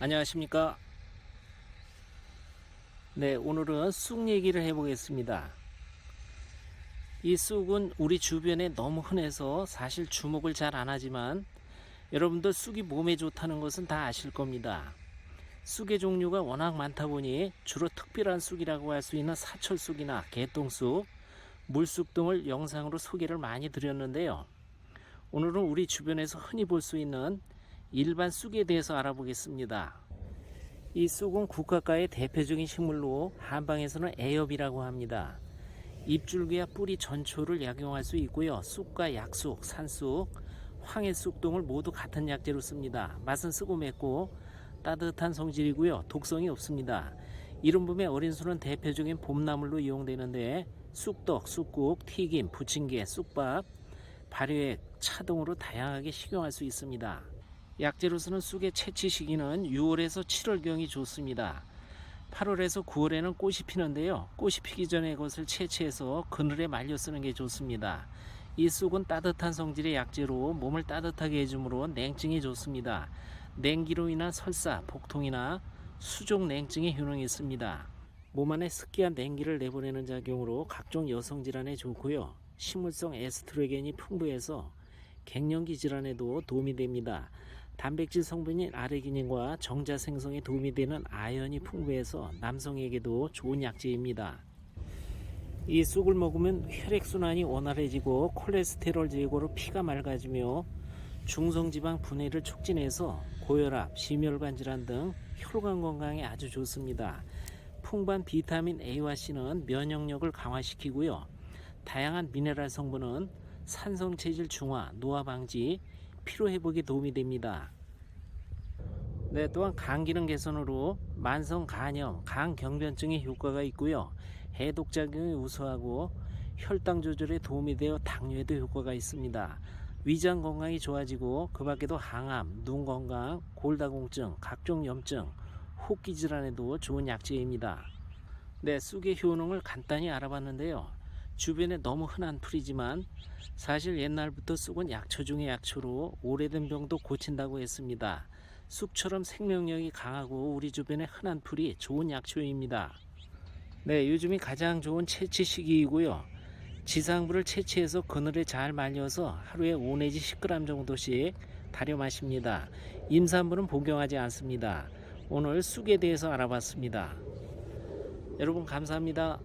안녕하십니까? 네 오늘은 쑥 얘기를 해 보겠습니다. 이 쑥은 우리 주변에 너무 흔해서 사실 주목을 잘 안 하지만 여러분들 쑥이 몸에 좋다는 것은 다 아실 겁니다. 쑥의 종류가 워낙 많다 보니 주로 특별한 쑥이라고 할 수 있는 사철쑥이나 개똥쑥, 물쑥 등을 영상으로 소개를 많이 드렸는데요. 오늘은 우리 주변에서 흔히 볼 수 있는 일반 쑥에 대해서 알아보겠습니다. 이 쑥은 국화과의 대표적인 식물로 한방에서는 애엽이라고 합니다. 잎줄기와 뿌리 전초를 약용할 수 있고요. 쑥과 약쑥, 산쑥, 황해쑥 등을 모두 같은 약재로 씁니다. 맛은 쓰고 맵고 따뜻한 성질이고요. 독성이 없습니다. 이런 봄에 어린 수는 대표적인 봄나물로 이용되는데 쑥떡, 쑥국, 튀김, 부침개, 쑥밥, 발효액, 차 등으로 다양하게 식용할 수 있습니다. 약재로서는 쑥의 채취 시기는 6월에서 7월경이 좋습니다. 8월에서 9월에는 꽃이 피는데요. 꽃이 피기 전에 이것을 채취해서 그늘에 말려 쓰는 게 좋습니다. 이 쑥은 따뜻한 성질의 약재로 몸을 따뜻하게 해주므로 냉증이 좋습니다. 냉기로 인한 설사, 복통이나 수족 냉증에 효능이 있습니다. 몸 안에 습기와 냉기를 내보내는 작용으로 각종 여성 질환에 좋고요. 식물성 에스트로겐이 풍부해서 갱년기 질환에도 도움이 됩니다. 단백질 성분인 아르기닌과 정자 생성에 도움이 되는 아연이 풍부해서 남성에게도 좋은 약재입니다. 이 쑥을 먹으면 혈액순환이 원활해지고 콜레스테롤 제거로 피가 맑아지며 중성지방 분해를 촉진해서 고혈압, 심혈관 질환 등 혈관 건강에 아주 좋습니다. 풍부한 비타민 A와 C는 면역력을 강화시키고요. 다양한 미네랄 성분은 산성 체질 중화, 노화 방지, 피로 회복에 도움이 됩니다. 네, 또한 간 기능 개선으로 만성 간염, 간 경변증에 효과가 있고요. 해독 작용이 우수하고 혈당 조절에 도움이 되어 당뇨에도 효과가 있습니다. 위장 건강이 좋아지고 그 밖에도 항암, 눈 건강, 골다공증, 각종 염증, 호흡기 질환에도 좋은 약재입니다. 네, 쑥의 효능을 간단히 알아봤는데요. 주변에 너무 흔한 풀이지만 사실 옛날부터 쑥은 약초 중의 약초로 오래된 병도 고친다고 했습니다. 쑥처럼 생명력이 강하고 우리 주변에 흔한 풀이 좋은 약초입니다. 네, 요즘이 가장 좋은 채취 시기이고요. 지상부를 채취해서 그늘에 잘 말려서 하루에 5 내지 10g 정도씩 다려 마십니다. 임산부는 복용하지 않습니다. 오늘 쑥에 대해서 알아봤습니다. 여러분 감사합니다.